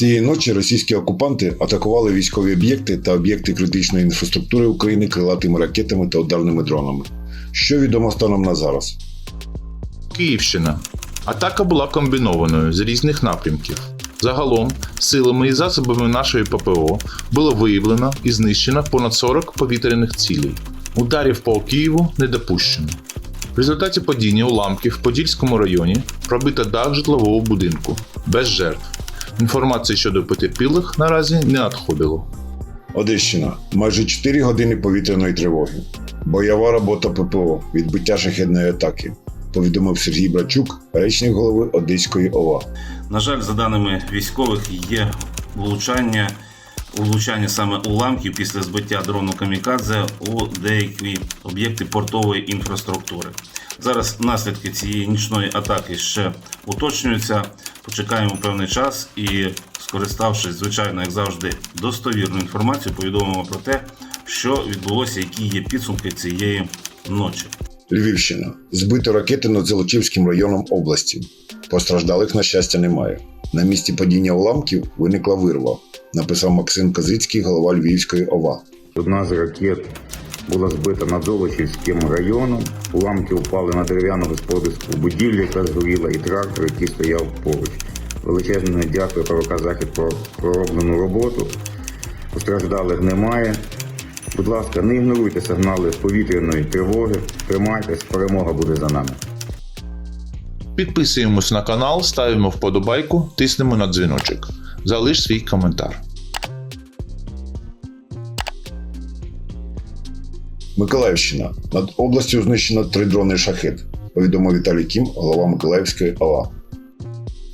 Цієї ночі російські окупанти атакували військові об'єкти та об'єкти критичної інфраструктури України крилатими ракетами та ударними дронами. Що відомо станом на зараз? Київщина. Атака була комбінованою з різних напрямків. Загалом, силами і засобами нашої ППО було виявлено і знищено понад 40 повітряних цілей. Ударів по Києву не допущено. В результаті падіння уламків в Подільському районі пробито дах житлового будинку без жертв. Інформації щодо потерпілих наразі не надходило. Одещина. Майже 4 години повітряної тривоги. Бойова робота ППО. Відбиття шахідної атаки. Повідомив Сергій Брачук, речник голови Одеської ОВА. На жаль, за даними військових, є влучання, влучання саме уламків після збиття дрону Камікадзе у деякі об'єкти портової інфраструктури. Зараз наслідки цієї нічної атаки ще уточнюються. Почекаємо певний час і, скориставшись, звичайно, як завжди, достовірною інформацією, повідомимо про те, що відбулося, які є підсумки цієї ночі. Львівщина. Збито ракети над Золочівським районом області. Постраждалих, на щастя, немає. На місці падіння уламків виникла вирва, написав Максим Козицький, голова Львівської ОВА. Одна з ракет була збита над Золочівським районом. Уламки впали на дерев'яну господарську будівлю, яка згоріла, і трактор, який стояв поруч. Величезне дякую ПВК Захід про пророблену роботу. Постраждалих немає. Будь ласка, не ігноруйте сигнали повітряної тривоги. Тримайтесь, перемога буде за нами. Підписуємось на канал, ставимо вподобайку, тиснемо на дзвіночок. Залиш свій коментар. Миколаївщина. Над областю знищено три дрони шахет, повідомив Віталій Кім, голова Миколаївської ОВА.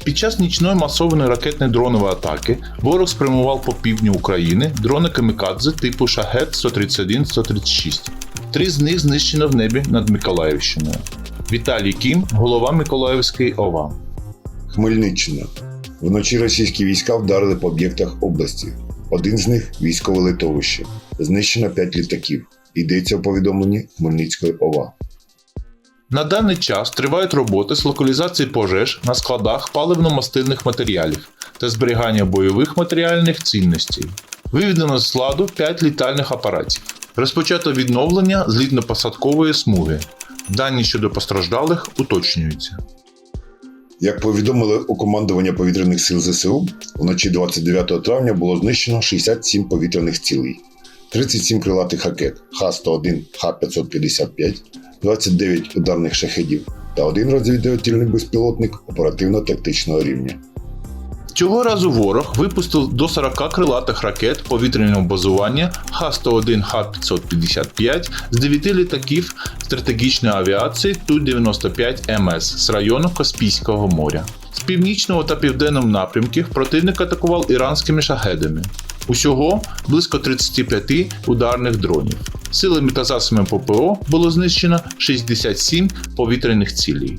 Під час нічної масованої ракетно-дронової атаки ворог спрямував по півдню України дрони камікадзе типу Шахет 131-136. Три з них знищено в небі над Миколаївщиною. Віталій Кім, голова Миколаївської ОВА. Хмельниччина. Вночі російські війська вдарили по об'єктах області. Один з них військове литовище. Знищено 5 літаків. Йдеться у повідомленні Хмельницької ОВА. На даний час тривають роботи з локалізації пожеж на складах паливно-мастильних матеріалів та зберігання бойових матеріальних цінностей. Виведено з складу 5 літальних апаратів. Розпочато відновлення злітно-посадкової смуги. Дані щодо постраждалих уточнюються. Як повідомили у командування повітряних сил ЗСУ, вночі 29 травня було знищено 67 повітряних цілей, 37 крилатих ракет Х-101, Х-555, 29 ударних шахедів та один розвідувальний безпілотник оперативно-тактичного рівня. Цього разу ворог випустив до 40 крилатих ракет повітряного базування Х-101, Х-555 з 9 літаків стратегічної авіації Ту-95 МС з району Каспійського моря. З північного та південного напрямків противник атакував іранськими шахедами. Усього близько 35 ударних дронів. Силами та засобами ППО було знищено 67 повітряних цілей.